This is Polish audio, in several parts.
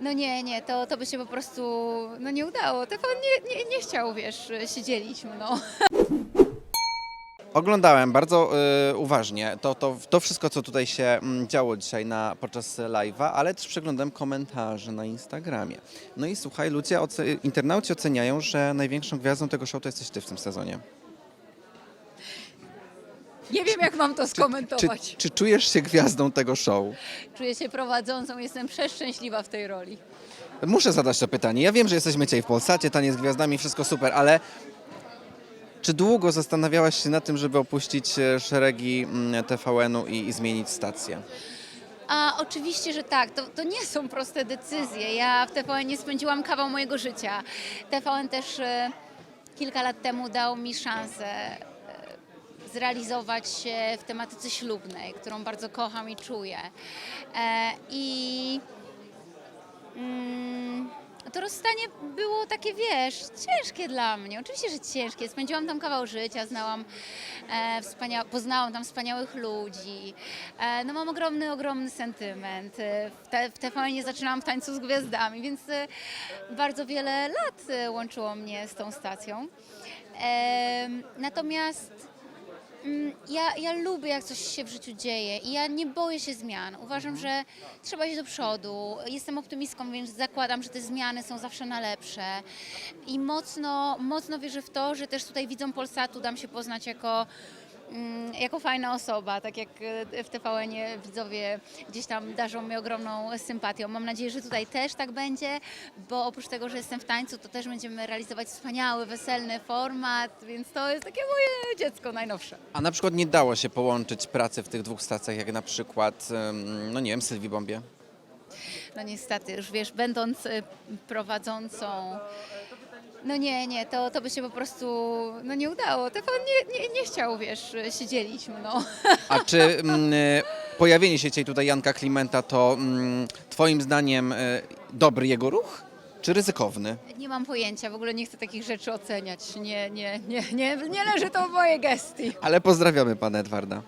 No nie, nie, to, to by się po prostu no nie udało. TVN nie, nie, nie chciał, wiesz, się dzielić mną. Oglądałem bardzo y, uważnie to, to, to wszystko, co tutaj się mm, działo dzisiaj na, podczas live'a, ale też przeglądam komentarze na Instagramie. No i słuchaj, ludzie, oce- internauci oceniają, że największą gwiazdą tego show to jesteś ty w tym sezonie. Nie wiem, jak mam to Czy, skomentować. czy czujesz się gwiazdą tego show? Czuję się prowadzącą, jestem przeszczęśliwa w tej roli. Muszę zadać to pytanie. Ja wiem, że jesteśmy dzisiaj w Polsacie, taniec z gwiazdami, wszystko super, ale czy długo zastanawiałaś się nad tym, żeby opuścić e, szeregi mm, TVN-u i, i zmienić stację? A oczywiście, że tak. To, to nie są proste decyzje. Ja w TVN nie spędziłam kawał mojego życia. TVN też e, kilka lat temu dał mi szansę zrealizować się w tematyce ślubnej, którą bardzo kocham i czuję. E, I mm, to rozstanie było takie, wiesz, ciężkie dla mnie. Oczywiście, że ciężkie. Spędziłam tam kawał życia, znałam, e, poznałam tam wspaniałych ludzi. E, no mam ogromny, ogromny sentyment. E, w, te, w TVN zaczynałam w tańcu z gwiazdami, więc bardzo wiele lat łączyło mnie z tą stacją. Natomiast Mm, Ja, ja lubię, jak coś się w życiu dzieje i ja nie boję się zmian. Uważam, że trzeba iść do przodu. Jestem optymistką, więc zakładam, że te zmiany są zawsze na lepsze. I mocno, mocno wierzę w to, że też tutaj widzą Polsatu dam się poznać jako, jako fajna osoba, tak jak e, w TVN-ie widzowie gdzieś tam darzą mi ogromną sympatią. Mam nadzieję, że tutaj też tak będzie, bo oprócz tego, że jestem w tańcu, to też będziemy realizować wspaniały, weselny format, więc to jest takie moje dziecko najnowsze. A na przykład nie dało się połączyć pracy w tych dwóch stacjach, jak na przykład, no nie wiem, Sylwii Bombie? No niestety, już wiesz, będąc y, prowadzącą, no nie, nie, to, to by się po prostu no nie udało. TVN nie, nie, nie chciał, wiesz, się dzielić mną. A czy mm, e, pojawienie się dzisiaj tutaj Janka Klimenta to mm, twoim zdaniem e, dobry jego ruch, czy ryzykowny? Nie mam pojęcia, w ogóle nie chcę takich rzeczy oceniać. Nie, nie, nie, nie, nie leży to w mojej gestii. Ale pozdrawiamy pana Edwarda.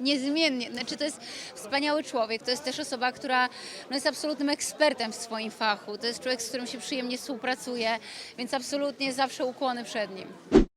Niezmiennie. Znaczy, to jest wspaniały człowiek. To jest też osoba, która no, jest absolutnym ekspertem w swoim fachu. To jest człowiek, z którym się przyjemnie współpracuje, więc absolutnie zawsze ukłony przed nim.